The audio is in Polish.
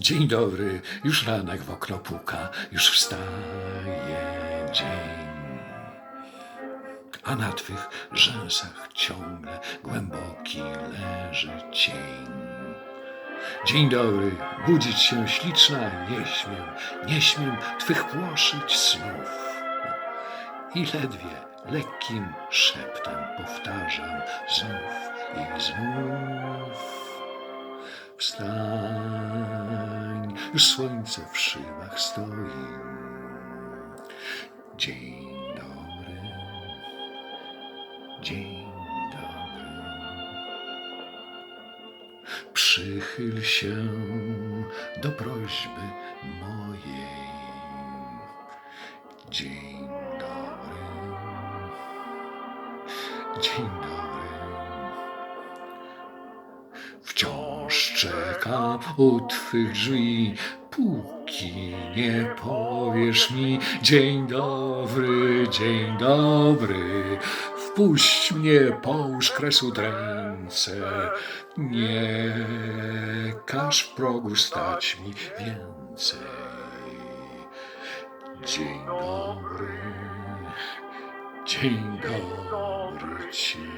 Dzień dobry, już ranek w okno puka, już wstaje dzień. A na twych rzęsach ciągle głęboki leży cień. Dzień dobry, budzić się śliczna nie śmiem, nie śmiem twych płoszyć snów. I ledwie lekkim szeptem powtarzam znów i znów. Wstań, już słońce w szybach stoi. Dzień dobry, dzień dobry. Przychyl się do prośby mojej. Dzień dobry, dzień dobry. Czekam u twych drzwi, póki nie powiesz mi dzień dobry, dzień dobry. Wpuść mnie, połóż kresu ręce, nie każ progu stać mi więcej. Dzień dobry, dzień dobry ci.